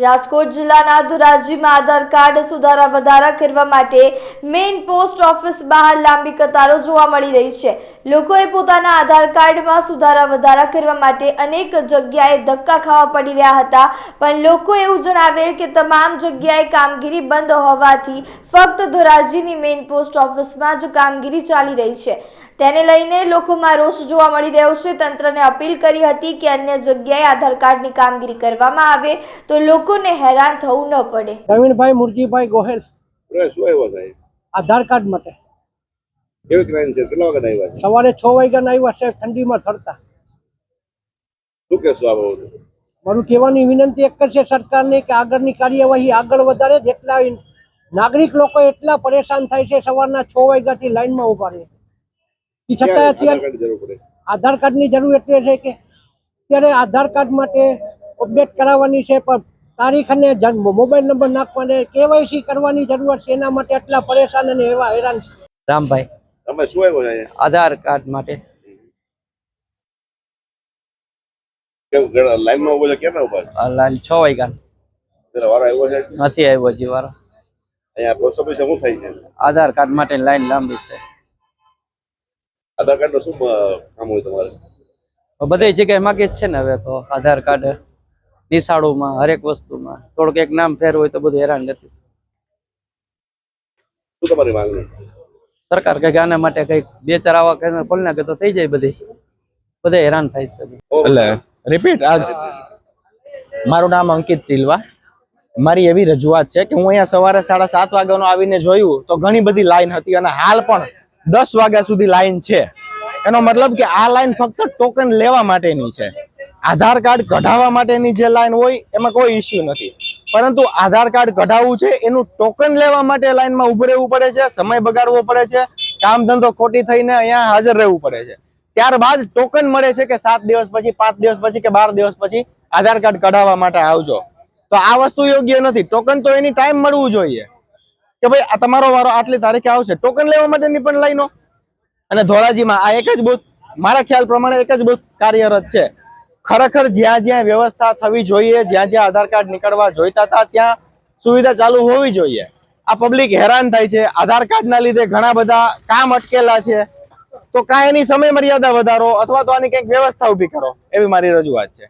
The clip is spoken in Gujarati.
રાજકોટ જિલ્લાના ધોરાજીમાં આધાર કાર્ડ સુધારા વધારા કરવા માટે મેઇન પોસ્ટ ઓફિસ બહાર લાંબી કતારો જોવા મળી રહી છે. લોકોએ પોતાના આધાર કાર્ડમાં સુધારા વધારા કરવા માટે અનેક જગ્યાએ ધક્કા ખાવા પડી રહ્યા હતા, પણ લોકો એવું જણાવેલ કે તમામ જગ્યાએ કામગીરી બંધ હોવાથી ફક્ત ધોરાજીની મેઇન પોસ્ટ ઓફિસમાં જ કામગીરી ચાલી રહી છે. તેને લઈને લોકોમાં રોષ જોવા મળી રહ્યો છે. તંત્રને અપીલ કરી હતી કે અન્ય જગ્યાએ આધાર કાર્ડની કામગીરી કરવામાં આવે તો લોકોને હેરાન થવું ન પડે. પ્રવીણભાઈ મુરજીભાઈ ગોહેલ. શું આવ્યા સાહેબ આધાર કાર્ડ માટે. કેવી ક્રાઇમ છે? કેટલા વાગ્યા આવ્યા છે? સવારે છ વાગ્યા આવ્યા સાહેબ ઠંડીમાં થરતા. શું કહેશો આ બાબતે? મારું કહેવાની વિનંતી એક જ છે સરકારને કે આગળની કાર્યવાહી આગળ વધારે જેટલા નાગરિક લોકો એટલા પરેશાન થાય છે સવારના છ વાગ્યાથી લાઈનમાં ઊભા રહે. એ છતાં અત્યારે આધાર કાર્ડની જરૂર એટલે છે કે અત્યારે આધાર કાર્ડ માટે અપડેટ કરાવવાની છે પણ તારીખ અને જન્મ મોબાઈલ નંબર નાખવાને કેવાયસી કરવાની જરૂર છે. એના માટે એટલા પરેશાન અને એવા હેરાન છે. રામભાઈ તમે શું આવ્યો છે આધાર કાર્ડ માટે. લાઈનમાં ઊભો છે? કેમ ઊભા છે? લાઈન છ વાગ્યા. વારો આવ્યો છે? નથી આવ્યો હજી વાર. અહીંયા પોસ્ટ ઓફિસે શું થાય છે? આધાર કાર્ડ માટે લાઈન લાંબી છે. આધાર કાર્ડનું શું કામ હોય તમારે? બધી જગ્યાએ માગે છે ને હવે તો આધાર કાર્ડ. નિશાળોમાં હરેક વસ્તુમાં. થોડુંક એક નામ ફેર હોય તો બધું હેરાન નથી શું તમારી માંગણી? સરકાર કંઈક આના માટે કંઈક બે ચાર આવા કેન્દ્ર ખોલી નાખે તો થઈ જાય બધી. બધે હેરાન થાય છે એટલે રિપીટ આજ મારું નામ અંકિત ટીલવા. મારી એવી રજૂઆત છે કે હું અહીંયા સવારે સાડા સાત વાગ્યાનો આવીને જોયું તો ઘણી બધી લાઈન હતી અને હાલ પણ દસ વાગ્યા સુધી લાઈન છે. એનો મતલબ કે આ લાઈન ફક્ત ટોકન લેવા માટેની છે. આધાર કાર્ડ કઢાવવા માટેની જે લાઈન હોય, એમાં કોઈ ઇસ્યુ નથી. પરંતુ આધાર કાર્ડ કઢાવવું છે, એનું ટોકન લેવા માટે લાઈનમાં ઉભું રહેવું પડે છે, સમય બગાડવો પડે છે, કામ ધંધો ખોટી થઈને અહીંયા હાજર રહેવું પડે છે. ત્યારબાદ ટોકન મળે છે કે સાત દિવસ પછી, પાંચ દિવસ પછી કે બાર દિવસ પછી આધાર કાર્ડ કઢાવવા માટે આવજો. તો આ વસ્તુ યોગ્ય નથી. ટોકન તો એની ટાઈમ મળવું જોઈએ. કે ભાઈ, આ તમારો વારો આટલી તારીખે આવશે. ટોકન લેવા માટેની પણ લાઈનો. અને ધોરાજીમાં આ એક જ બુથ મારા ખ્યાલ પ્રમાણે એક જ બુથ કાર્યરત છે. ખરેખર જ્યાં જ્યાં વ્યવસ્થા થવી જોઈએ, જ્યાં જ્યાં આધાર કાર્ડ નીકળવા જોઈતા હતા, ત્યાં સુવિધા ચાલુ હોવી જોઈએ. આ પબ્લિક હેરાન થાય છે. આધાર કાર્ડના લીધે ઘણા બધા કામ અટકેલા છે. તો કાંઈ એની સમય મર્યાદા વધારો અથવા તો આની કંઈક વ્યવસ્થા ઊભી કરો, એવી મારી રજૂઆત છે.